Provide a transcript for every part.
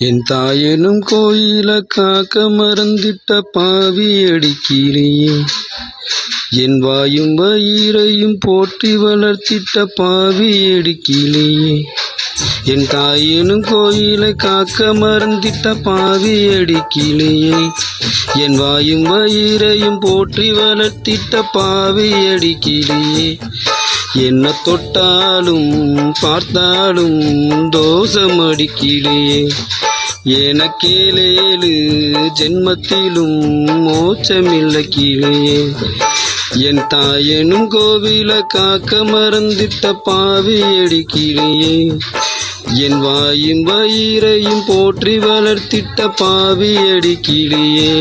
என் தாயெனும் கோயில காக்க மறந்திட்ட பாவி அடிக்கிறேயே. என் வாயும் வயிறையும் போற்றி வளர்த்திட்ட பாவி அடிக்கிலேயே என் தாயினும் கோயிலை காக்க மறந்திட்ட பாவி அடிக்கிலேயே என் வாயும் வயிறையும் போற்றி வளர்த்திட்ட பாவி அடிக்கிலேயே என்ன தொட்டாலும் பார்த்தாலும் தோஷம் அடிக்கிலேயே எனக்கேலேலு ஜென்மத்திலும் மோட்சமில்லை கீழே என் தாயனும் கோவில காக்க மறந்திட்ட பாவி அடிக்கிலேயே என் வாயும் வயிறையும் போற்றி வளர்த்திட்ட பாவி அடிக்கிலேயே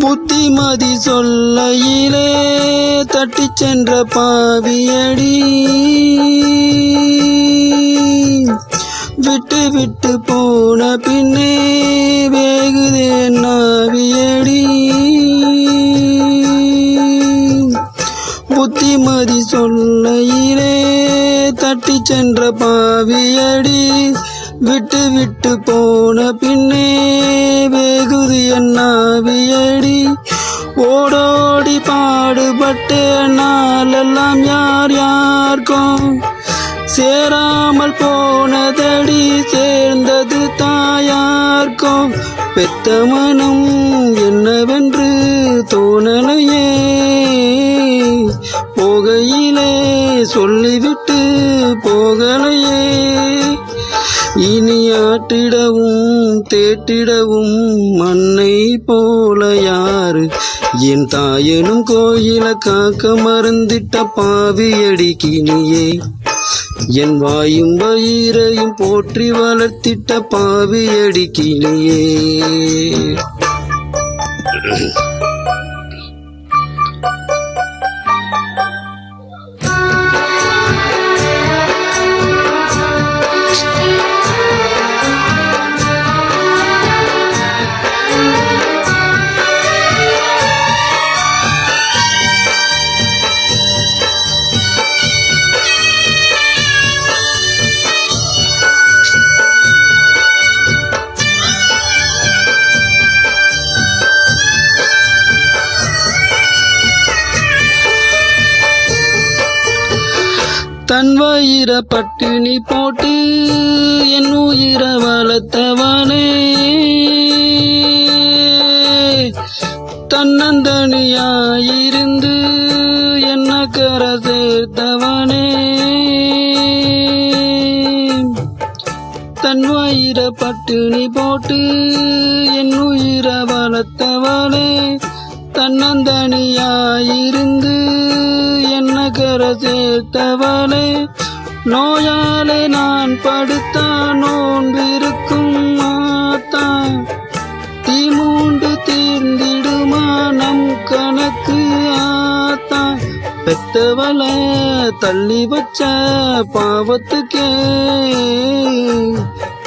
புத்திமதி சொல்லையிலே தட்டிச் சென்ற பாவியடி. விட்டு விட்டு போன பின்னே வேகுதே நாவியடி புத்திமதி சொல்லையிலே தட்டிச் சென்ற பாவியடி. விட்டு விட்டு போன பின்னே வேகுதி என்னாவியடி? ஓடோடி பாடுபட்ட நாளெல்லாம் யார் யாருக்கும்? சேராமல் போனதடி சேர்ந்தது தாயார்க்கும். பெத்த மனம் என்னவென்று தோணலையே? போகையிலே சொல்லி இனியாட்டிடவும் தேட்டிடவும் மண்ணை போல யாரு? என் தாயனும் கோயில காக்க மறந்திட்ட பாவியடி அடிக்கினியே என் வாயும் வயிறையும் போற்றி வளர்த்திட்ட பாவி அடிக்கினியே தன் வயிற பட்டினி போட்டு என் உயிர வளர்த்தவனே. தன்னந்தனியாயிருந்து என்ன கர சேர்த்தவனே. தன் வயிற பட்டினி போட்டு என் உயிர வளர்த்தவனே. தன்னந்தனியாயிருந்து என்ன நோயாலே நான் படுத்தான் நோன்பிருக்கும் மாத்தா. தீ மூண்டு தீர்ந்திடுமா நம் கணக்கு ஆத்தா. பெத்தவள தள்ளி வச்ச பாவத்துக்கே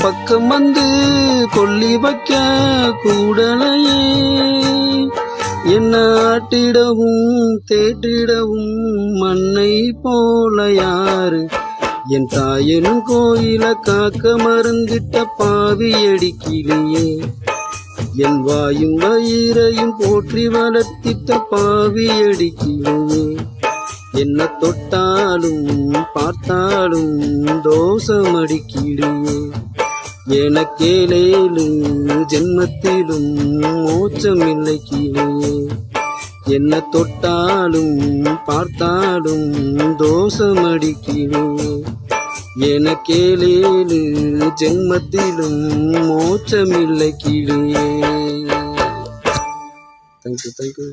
பக்கம் வந்து கொல்லி வைக்க கூடலையே. என்ன ஆட்டிடவும் தேட்டிடவும் மண்ணை போல யாரு? என் தாயனும் கோயில காக்க மறந்துட்ட பாவி அடிக்கிலேயே என் வாயும் வயிறையும் போற்றி வளர்த்திட்ட பாவி அடிக்கிலேயே என்ன தொட்டாலும் பார்த்தாலும் தோஷம் அடிக்கிலேயே எனக்கேலேலு ஜென்மத்திலும் மோச்சம் இல்லை கீழே. என்ன தொட்டாலும் பார்த்தாலும் தோஷம் அடிக்கிறே எனக்கேலேலு ஜென்மத்திலும் மோச்சம் இல்லை கீழே தேங்க்யூ தேங்க்யூ